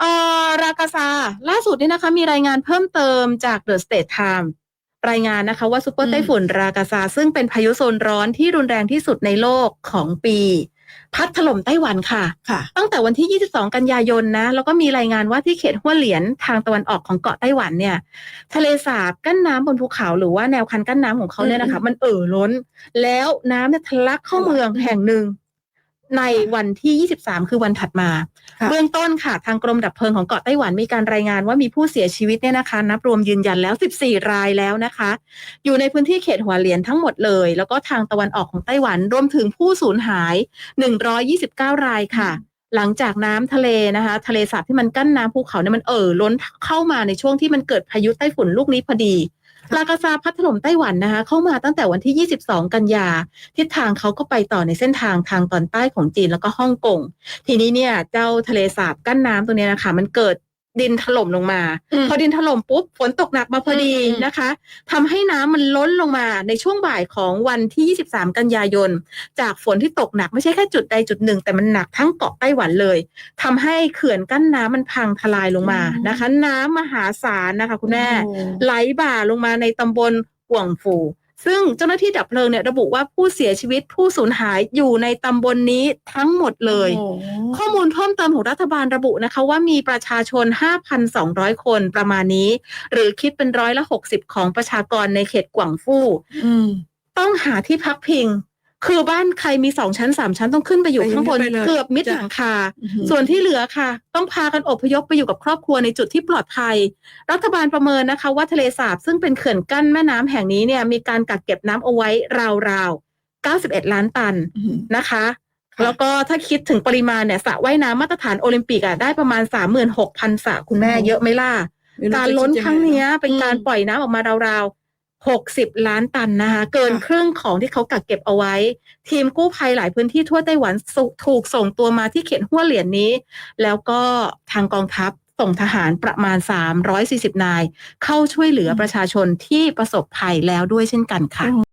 เอ่อรากาซาล่าสุดนี่นะคะ มีรายงานเพิ่มเติมจาก The State Time รายงานนะคะว่าซูเปอร์อืมไต้ฝุ่นรากาซา ซึ่งเป็นพายุโซนร้อนที่รุนแรงที่สุดในโลกของปี พัดถล่มไต้หวันค่ะ ค่ะ ตั้งแต่วันที่ 22 กันยายนนะ แล้วก็มีรายงานว่าที่เขตห้วยเหลียนทางตะวันออกของเกาะไต้หวันเนี่ย ทะเลสาบกั้นน้ำบนภูเขาหรือว่าแนวคันกั้นน้ำของเขาเนี่ยนะคะ มันเอ่อล้น แล้วน้ำเนี่ยทะลักเข้าเมืองแห่งหนึ่ง ในวันที่ 23 คือวันถัดมาค่ะเบื้องต้นค่ะ ทางกรมดับเพลิงของเกาะไต้หวันมีการรายงานว่ามีผู้เสียชีวิตเนี่ยนะคะ นับรวมยืนยันแล้ว 14 รายแล้วนะคะ อยู่ในพื้นที่เขตหัวเหลียนทั้งหมดเลย แล้วก็ทางตะวันออกของไต้หวันรวมถึงผู้สูญหาย 129 รายค่ะ หลังจากน้ำทะเลนะคะ ทะเลสาบที่มันกั้นน้ำภูเขาเนี่ยมันเอ่อล้นเข้ามาในช่วงที่มันเกิดพายุไต้ฝุ่นลูกนี้พอดีค่ะ ลากาซาพัดถล่มไต้หวันนะคะ เข้ามาตั้งแต่วันที่ 22 กันยา ทิศทางเขาก็ไปต่อในเส้นทางทางตอนใต้ของจีนแล้วก็ฮ่องกงทีนี้เนี่ยเจ้าทะเลสาบกั้นน้ำตรงนี้นะคะมันเกิด ดินถล่มลงมาอืมพอดินถล่มปุ๊บฝนตกหนักมาพอดีอืมนะคะทำให้น้ำมันล้นลงมาในช่วงบ่ายของวันที่ 23 กันยายน จากฝนที่ตกหนักไม่ใช่แค่จุดใดจุดหนึ่ง แต่มันหนักทั้งเกาะไต้หวันเลยทำให้เขื่อนกั้นน้ำมันพังทลายลงมานะคะ น้ำมหาศาลนะคะ คุณแม่โอ้ไหลบ่าลงมาในตำบลกวางฟู ซึ่งเจ้าหน้าที่ดับเพลิงเนี่ยระบุว่าผู้เสียชีวิตผู้สูญหายอยู่ในตำบลนนี้ทั้งหมดเลยโอ้ข้อมูลเพิ่มเติมของรัฐบาลระบุนะคะว่ามีประชาชน 5,200 คนประมาณนี้ หรือคิดเป็นร้อยละ 60 ของประชากรในเขตกวางฟู่อืมต้องหาที่พักพิง คือบ้านใครมีสองชั้นสามชั้นต้องขึ้นไปอยู่ไปข้างบนไปเลยเกือบมิดจ้ะ หลังคา อื้อหือ ส่วนที่เหลือค่ะ ต้องพากันอพยพไปอยู่กับครอบครัวในจุดที่ปลอดภัย รัฐบาลประเมินนะคะ ว่าทะเลสาบซึ่งเป็นเขื่อนกั้นแม่น้ำแห่งนี้เนี่ยมีการกักเก็บน้ำเอาไว้ราวๆ 91 ล้านตันอื้อหือนะคะ ค่ะ แล้วก็ถ้าคิดถึงปริมาณเนี่ยสระว่ายน้ำมาตรฐานโอลิมปิกอะได้ประมาณ 36,000สระคุณแม่เยอะไหมล่ะ ไม่รู้การจะล้นดครั้งเนี้ยยัไเป็นการอืมปล่อยน้ำออกมาราวๆ 60 ล้านตันนะคะ เกินค่ะครึ่งของที่เขากักเก็บเอาไว้ ทีมกู้ภัยหลายพื้นที่ทั่วไต้หวันสุถูกส่งตัวมาที่เขตห้วยเหรียญนี้ แล้วก็ทางกองทัพส่งทหารประมาณ 340 นาย เข้าช่วยเหลือประชาชนที่ประสบภัยแล้วด้วยเช่นกันค่ะ